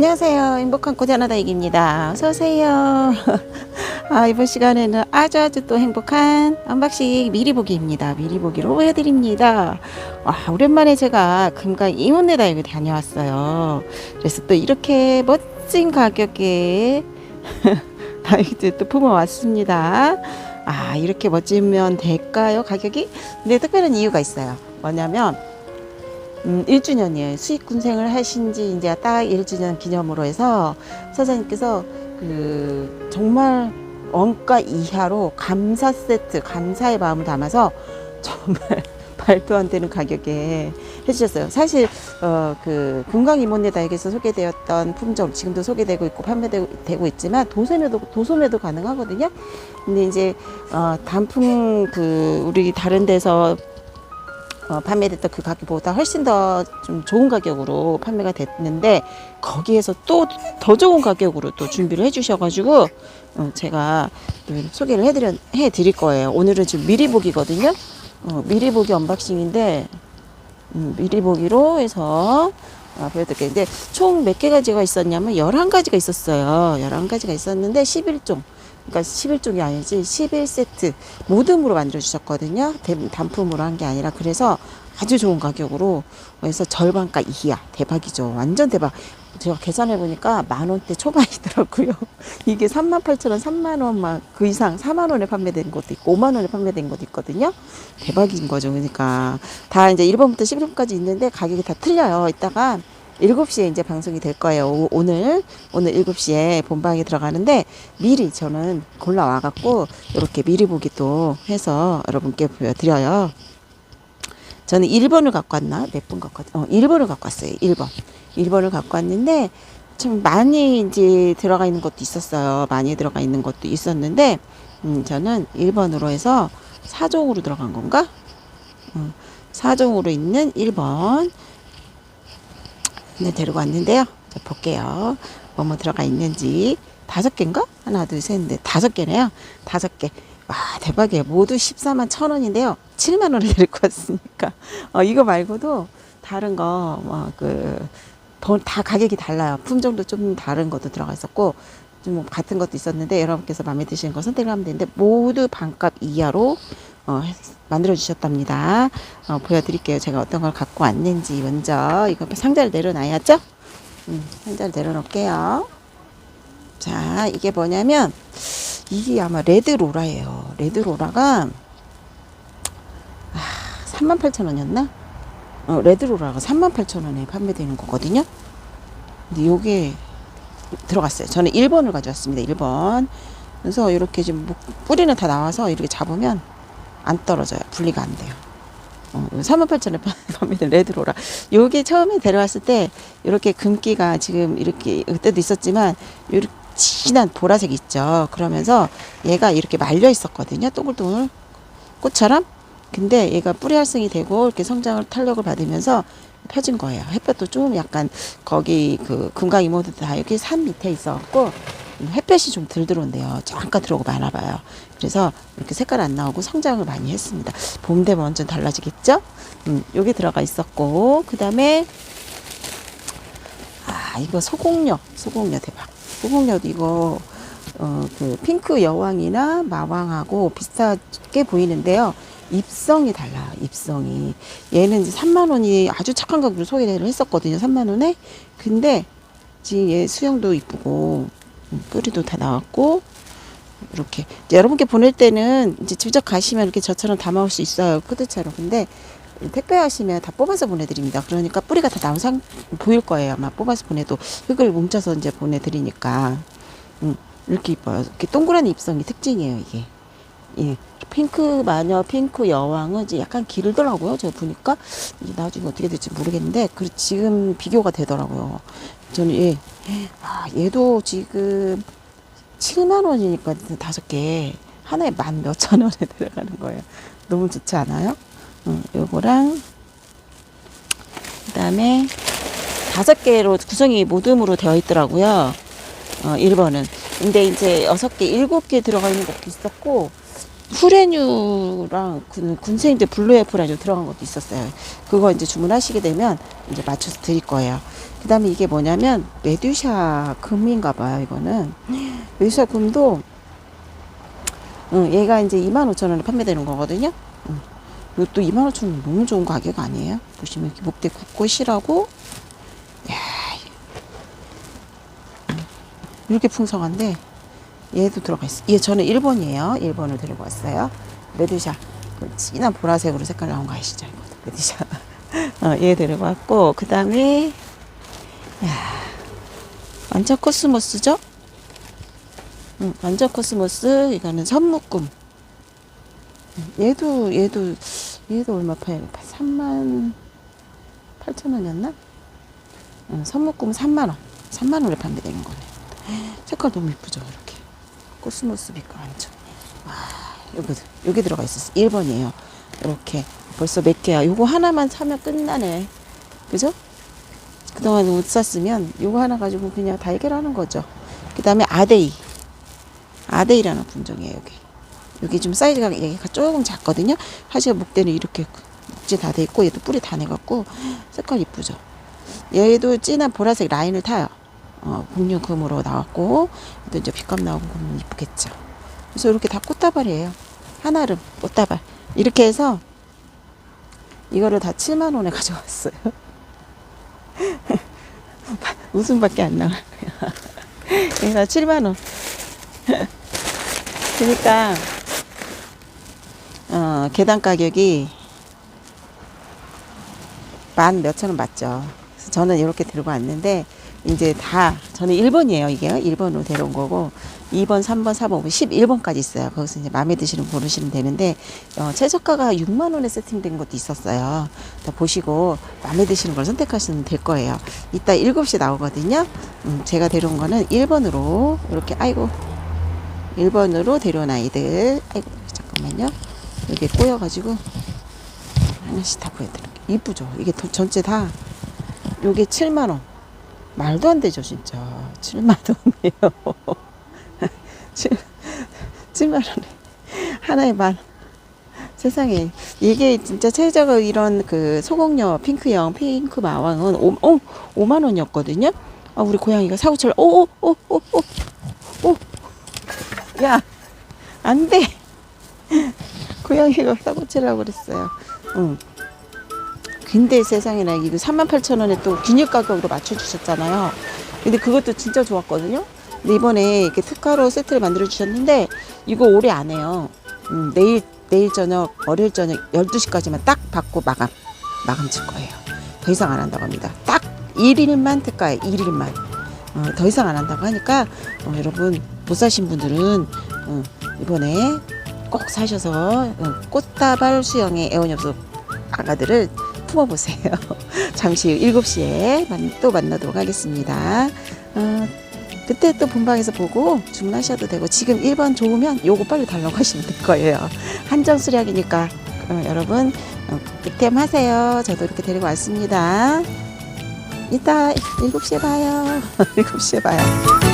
안녕하세요. 행복한 고자나다익입니다. 어서오세요. 아, 이번 시간에는 아주 아주 또 행복한 언박싱 미리 보기입니다. 미리 보기로 해드립니다. 와, 오랜만에 제가 금강 이문내다육을 다녀왔어요. 그래서 또 이렇게 멋진 가격에 다육들 또 품어왔습니다. 아, 이렇게 멋지면 될까요? 가격이? 근데 특별한 이유가 있어요. 뭐냐면, 음, 1주년이에요. 수익 군생을 하신 지 이제 딱 1주년 기념으로 해서 사장님께서 그 정말 원가 이하로 감사 세트, 감사의 마음을 담아서 정말 말도 안 되는 가격에 해주셨어요. 사실 어 그 금강 이모네 다육에서 소개되었던 품종 지금도 소개되고 있고 판매되고 되고 있지만 도소매도 도소매도 가능하거든요. 근데 이제 어 단품 그 우리 다른 데서 어, 판매됐던 그 가격보다 훨씬 더 좀 좋은 가격으로 판매가 됐는데 거기에서 또 더 좋은 가격으로 또 준비를 해주셔가지고 어, 제가 또 소개를 해드려 해드릴 거예요. 오늘은 지금 미리 보기거든요. 어, 미리 보기 언박싱인데 음, 미리 보기로 해서 아, 보여드릴게요. 근데 총 몇 개 가지가 있었냐면 11가지가 있었어요. 11가지가 있었는데 11종. 그러니까 11종이 아니지 11세트 모듬으로 만들어 주셨거든요. 단품으로 한 게 아니라 그래서 아주 좋은 가격으로 해서 절반가 이하 대박이죠. 완전 대박. 제가 계산해 보니까 만 원대 초반이더라고요. 이게 3만 8천 원, 3만 원만 그 이상 4만 원에 판매된 것도 있고 5만 원에 판매된 것도 있거든요. 대박인 거죠. 그러니까 다 이제 1번부터 11번까지 있는데 가격이 다 틀려요. 이따가 7시에 이제 방송이 될 거예요. 오- 오늘, 오늘 7시에 본방에 들어가는데 미리 저는 골라와 갖고 이렇게 미리 보기도 해서 여러분께 보여드려요. 저는 1번을 갖고 왔나? 몇 번 갖고 왔, 어, 1번을 갖고 왔어요. 1번. 1번을 갖고 왔는데 참 많이 이제 들어가 있는 것도 있었어요. 많이 들어가 있는 것도 있었는데, 음, 저는 1번으로 해서 4종으로 들어간 건가? 음, 4종으로 있는 1번. 네, 데리고 왔는데요. 자, 볼게요. 뭐뭐 들어가 있는지. 다섯 개인가? 하나, 둘, 셋, 넷. 다섯 개네요. 다섯 개. 와, 대박이에요. 모두 14만 천 원인데요. 7만 원을 데리고 왔으니까. 어, 이거 말고도 다른 거, 뭐, 그, 더- 다 가격이 달라요. 품종도 좀 다른 것도 들어가 있었고, 좀뭐 같은 것도 있었는데, 여러분께서 마음에 드시는 거 선택을 하면 되는데, 모두 반값 이하로, 어, 만들어 주셨답니다. 어, 보여드릴게요. 제가 어떤 걸 갖고 왔는지 먼저 이거 상자를 내려놔야죠. 음, 상자를 내려놓을게요. 자, 이게 뭐냐면 이게 아마 레드 로라예요. 레드 로라가 아, 38,000원이었나? 어, 레드 로라가 38,000원에 판매되는 거거든요. 근데 요게 들어갔어요. 저는 1번을 가져왔습니다. 1번. 그래서 이렇게 지금 목- 뿌리는 다 나와서 이렇게 잡으면 안 떨어져요. 분리가 안 돼요. 어, 38,000원에 판매된 레드로라. 요게 처음에 데려왔을 때 이렇게 금기가 지금 이렇게 그때도 있었지만 이렇게 진한 보라색 있죠. 그러면서 얘가 이렇게 말려 있었거든요. 동글동글 꽃처럼. 근데 얘가 뿌리 활성이 되고 이렇게 성장을 탄력을 받으면서 펴진 거예요. 햇볕도 좀 약간 거기 그 금강 이모들 다 여기 산 밑에 있어갖고 햇볕이 좀 덜 들어온대요. 잠깐 들어오고 많아 봐요. 그래서 이렇게 색깔 안 나오고 성장을 많이 했습니다. 봄 되면 완전 달라지겠죠? 음, 여기 들어가 있었고, 그 다음에, 아, 이거 소공녀, 소공녀 대박. 소공녀도 이거, 어, 그 핑크 여왕이나 마왕하고 비슷하게 보이는데요. 입성이 달라요, 입성이. 얘는 이제 3만 원이 아주 착한 가격으로 소개를 했었거든요, 3만 원에. 근데, 지금 얘 수영도 이쁘고, 음, 뿌리도 다 나왔고, 이렇게. 여러분께 보낼 때는 이제 직접 가시면 이렇게 저처럼 담아올 수 있어요 푸드차로 근데 택배 하시면 다 뽑아서 보내드립니다. 그러니까 뿌리가 다 나온 상 보일 거예요 아마. 뽑아서 보내도. 흙을 뭉쳐서 이제 보내드리니까. 음, 이렇게 이뻐요. 이렇게 동그란 입성이 특징이에요 이게. 예. 핑크 마녀 핑크 여왕은 이제 약간 길더라고요 제가 보니까. 나중에 어떻게 될지 모르겠는데 그 지금 비교가 되더라고요 저는 예 아, 얘도 지금 7만 원이니까 다섯 개 하나에 만 몇천 원에 들어가는 거예요. 너무 좋지 않아요? 응, 요거랑 그다음에 다섯 개로 구성이 모듬으로 되어 있더라고요. 어, 1번은. 근데 이제 여섯 개, 일곱 개 들어가 있는 것도 있었고 후레뉴랑 군, 군생제 블루애플이랑 들어간 것도 있었어요. 그거 이제 주문하시게 되면 이제 맞춰서 드릴 거예요. 그 다음에 이게 뭐냐면 메두샤 금인가 봐요, 이거는. 메두샤 금도 응, 얘가 이제 25,000원에 판매되는 거거든요. 응. 이것도 25,000원 너무 좋은 가격 아니에요? 보시면 이렇게 목대 굽고시라고 야, 이렇게 풍성한데 얘도 들어가 있어. 얘 저는 1번이에요. 1번을 들고 왔어요. 메두샤. 그 진한 보라색으로 색깔 나온 거 아시죠? 메두샤. 어, 얘 들고 왔고 그 다음에 야, 완전 코스모스죠? 응, 완전 코스모스 이거는. 음, 얘도 얘도 얘도 얼마 파요? 3만 8천 원이었나? 응, 선묶음 3만 원. 3만 원에 판매되는 거네. 색깔 너무 이쁘죠, 이렇게. 코스모스 빛깔 완전. 와, 여기 여기 들어가 있었어. 1번이에요. 이렇게 벌써 몇 개야. 요거 하나만 사면 끝나네. 그죠? 그동안 못 샀으면 요거 하나 가지고 그냥 다 해결하는 거죠. 그 다음에 아데이. 아데이라는 품종이에요, 여기. 여기 좀 사이즈가 얘가 조금 작거든요. 하지만 목대는 이렇게 목재 다 돼 있고 얘도 뿌리 다 내갖고 색깔 이쁘죠. 얘도 진한 보라색 라인을 타요. 어, 복륜금으로 나왔고 또 이제 빛감 나오고 그러면 이쁘겠죠. 그래서 이렇게 다 꽃다발이에요. 한아름 꽃다발 이렇게 해서 이거를 다 7만 원에 가져왔어요. 웃음밖에 안 나와요. 얘가 7만 원. 그러니까 어, 계단 가격이 만 몇천 원 맞죠. 그래서 저는 이렇게 들고 왔는데 이제 다 저는 1번이에요 이게. 1번으로 데려온 거고 2번 3번 4번 11번까지 있어요. 거기서 이제 마음에 드시는 거 고르시면 되는데 어, 최저가가 6만 원에 세팅된 것도 있었어요. 다 보시고 마음에 드시는 걸 선택하시면 될 거예요. 이따 7시 나오거든요. 음, 제가 데려온 거는 1번으로 이렇게 아이고 1번으로 데려온 아이들. 아이고 잠깐만요. 여기 꼬여가지고 하나씩 다 보여드릴게요. 이쁘죠? 이게 도- 전체 다 요게 7만 원 말도 안 되죠, 진짜. 7만 원이에요. 7, 7만 원에 하나에 만. 세상에 이게 진짜 최저가 이런 그 소공녀 핑크형 핑크 마왕은 5, 어, 5만 원이었거든요. 아 우리 고양이가 사고칠 오오오오오오 야 안돼 고양이가 사고치라고 그랬어요. 응. 근데 세상에나 이거 38,000원에 또 균일 가격으로 맞춰주셨잖아요. 근데 그것도 진짜 좋았거든요. 근데 이번에 이렇게 특가로 세트를 만들어 주셨는데 이거 오래 안 해요. 음, 내일 내일 저녁 월요일 저녁 12시까지만 딱 받고 마감 마감 칠 거예요. 더 이상 안 한다고 합니다. 딱 1일만 특가에 1일만. 어, 더 이상 안 한다고 하니까 어, 여러분 못 사신 분들은 어, 이번에 꼭 사셔서 어, 꽃다발 수영의 애원엽소 아가들을 품어보세요. 잠시 후 7시에 만- 또 만나도록 하겠습니다. 어, 그때 또 본방에서 보고 주문하셔도 되고 지금 1번 좋으면 요거 빨리 달라고 하시면 될 거예요. 한정 수량이니까 어, 여러분 어, 득템 하세요. 저도 이렇게 데리고 왔습니다. 이따 7시에 봐요. 7시에 봐요.